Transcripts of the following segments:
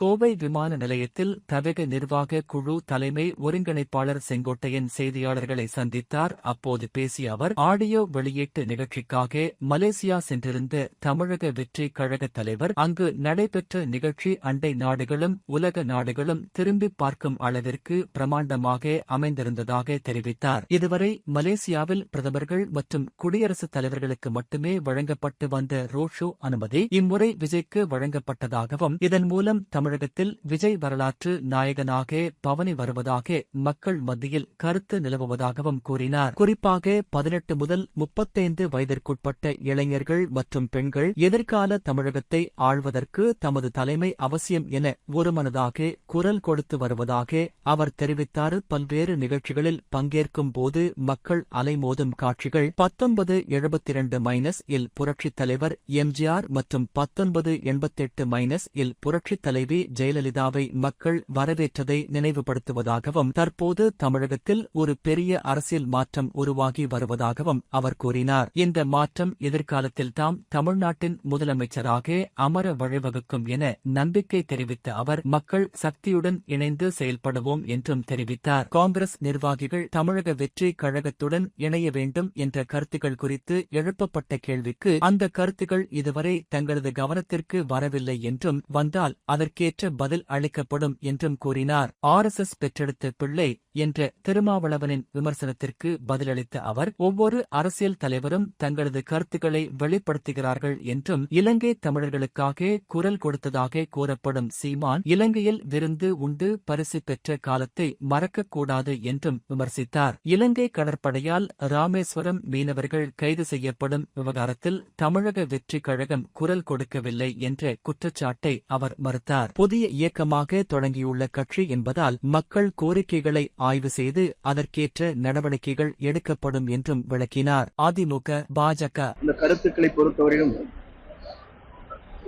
கோவை விமான நிலையத்தில் தவிக நிர்வாக குழு தலைமை ஒருங்கிணைப்பாளர் செங்கோட்டையன் செய்தியாளர்களை சந்தித்தார். அப்போது பேசிய அவர் ஆடியோ வெளியீட்டு நிகழ்ச்சிக்காக மலேசியா சென்றிருந்த தமிழக வெற்றி கழக தலைவர் அங்கு நடைபெற்ற நிகழ்ச்சி அண்டை நாடுகளும் உலக நாடுகளும் திரும்பி பார்க்கும் அளவிற்கு பிரமாண்டமாக அமைந்திருந்ததாக தெரிவித்தார். இதுவரை மலேசியாவில் பிரதமர்கள் மற்றும் குடியரசுத் தலைவர்களுக்கு மட்டுமே வழங்கப்பட்டு வந்த ரோட் ஷோ அனுமதி இம்முறை விஜய்க்கு வழங்கப்பட்டதாகவும் இதன் மூலம் தமிழ் தமிழகத்தில் விஜய் வரலாற்று நாயகனாக பவனி வருவதாக மக்கள் மத்தியில் கருத்து நிலவுவதாகவும் கூறினார். குறிப்பாக பதினெட்டு முதல் முப்பத்தைந்து வயதிற்குட்பட்ட இளைஞர்கள் மற்றும் பெண்கள் எதிர்கால தமிழகத்தை ஆள்வதற்கு தமது தலைமை அவசியம் என ஒருமனதாக குரல் கொடுத்து வருவதாக அவர் தெரிவித்தார். பல்வேறு நிகழ்ச்சிகளில் பங்கேற்கும் போது மக்கள் அலைமோதும் காட்சிகள் பத்தொன்பது எழுபத்தி இரண்டு மைனஸ் இல் புரட்சித் தலைவர் எம்ஜிஆர் மற்றும் பத்தொன்பது எண்பத்தெட்டு மைனஸ் இல் புரட்சித் தலைவி ஜெயலலிதாவை மக்கள் வரவேற்றதை நினைவுபடுத்துவதாகவும் தற்போது தமிழகத்தில் ஒரு பெரிய அரசியல் மாற்றம் உருவாகி வருவதாகவும் அவர் கூறினார். இந்த மாற்றம் எதிர்காலத்தில் தாம் தமிழ்நாட்டின் முதலமைச்சராக அமர வழிவகுக்கும் என நம்பிக்கை தெரிவித்த அவர் மக்கள் சக்தியுடன் இணைந்து செயல்படுவோம் என்றும் தெரிவித்தார். காங்கிரஸ் நிர்வாகிகள் தமிழக வெற்றி கழகத்துடன் இணைய வேண்டும் என்ற கருத்துக்கள் குறித்து எழுப்பப்பட்ட கேள்விக்கு அந்த கருத்துகள் இதுவரை தங்களது கவனத்திற்கு வரவில்லை என்றும் வந்தால் அதற்கே அதற்கேற்ற பதில் அளிக்கப்படும் என்றும் கூறினார். ஆர் எஸ் எஸ் பெற்றெடுத்த பிள்ளை என்ற திருமாவளவனின் விமர்சனத்திற்கு பதிலளித்த அவர் ஒவ்வொரு அரசியல் தலைவரும் தங்களது கருத்துக்களை வெளிப்படுத்துகிறார்கள் என்றும் இலங்கை தமிழர்களுக்காக குரல் கொடுத்ததாக கூறப்படும் சீமான் இலங்கையில் விருந்து உண்டு பரிசு பெற்ற காலத்தை மறக்கக்கூடாது என்றும் விமர்சித்தார். இலங்கை கடற்படையால் ராமேஸ்வரம் மீனவர்கள் கைது செய்யப்படும் விவகாரத்தில் தமிழக வெற்றி கழகம் குரல் கொடுக்கவில்லை என்ற குற்றச்சாட்டை அவர் மறுத்தார். புதிய இயக்கமாக தொடங்கியுள்ள கட்சி என்பதால் மக்கள் கோரிக்கைகளை ஆய்வு செய்து அதற்கேற்ற நடவடிக்கைகள் எடுக்கப்படும் என்றும் விளக்கினார். அதிமுக பாஜக. இந்த கருத்துக்களை பொறுத்தவரையிலும்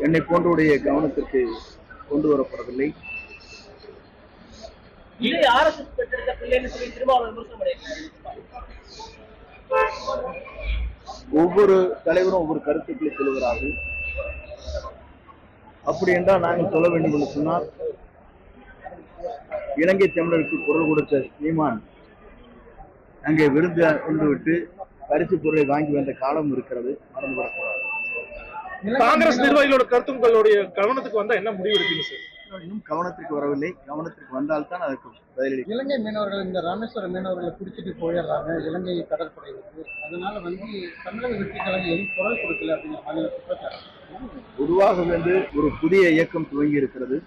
என்னை போன்றவுடைய கவனத்திற்கு கொண்டு வரப்படவில்லை. ஒவ்வொரு தலைவரும் ஒவ்வொரு கருத்துக்களை சொல்லுகிறார்கள். அப்படி என்றால் நாங்கள் சொல்ல வேண்டும் என்று சொன்னால் இலங்கை தமிழருக்கு குரல் கொடுத்த சீமான் அங்கே விருந்து உண்டு விட்டு பரிசு பொருளை வாங்கி வந்த காலம் இருக்கிறது. மறந்து வரக்கூடாது காங்கிரஸ் நிர்வாகிகளோட கருத்து உங்களுடைய கவனத்துக்கு வந்தா என்ன முடிவு எடுப்பீங்க சார்? இன்னும் கவனத்திற்கு வரவில்லை. கவனத்திற்கு வந்தால்தான் அதற்கு பதிலளி இலங்கை மீனவர்கள் இந்த ராமேஸ்வர மீனவர்களை பிடிச்சிட்டு போயிடுறாங்க. இலங்கை கடற்படைகளுக்கு அதனால வந்து தமிழக வெற்றி கழகம் எதுவும் குரல் கொடுக்கல அப்படிங்கிற மாதிரி குற்றச்சாட்டு. பொதுவாக வந்து ஒரு புதிய இயக்கம் துவங்கி இருக்கிறது.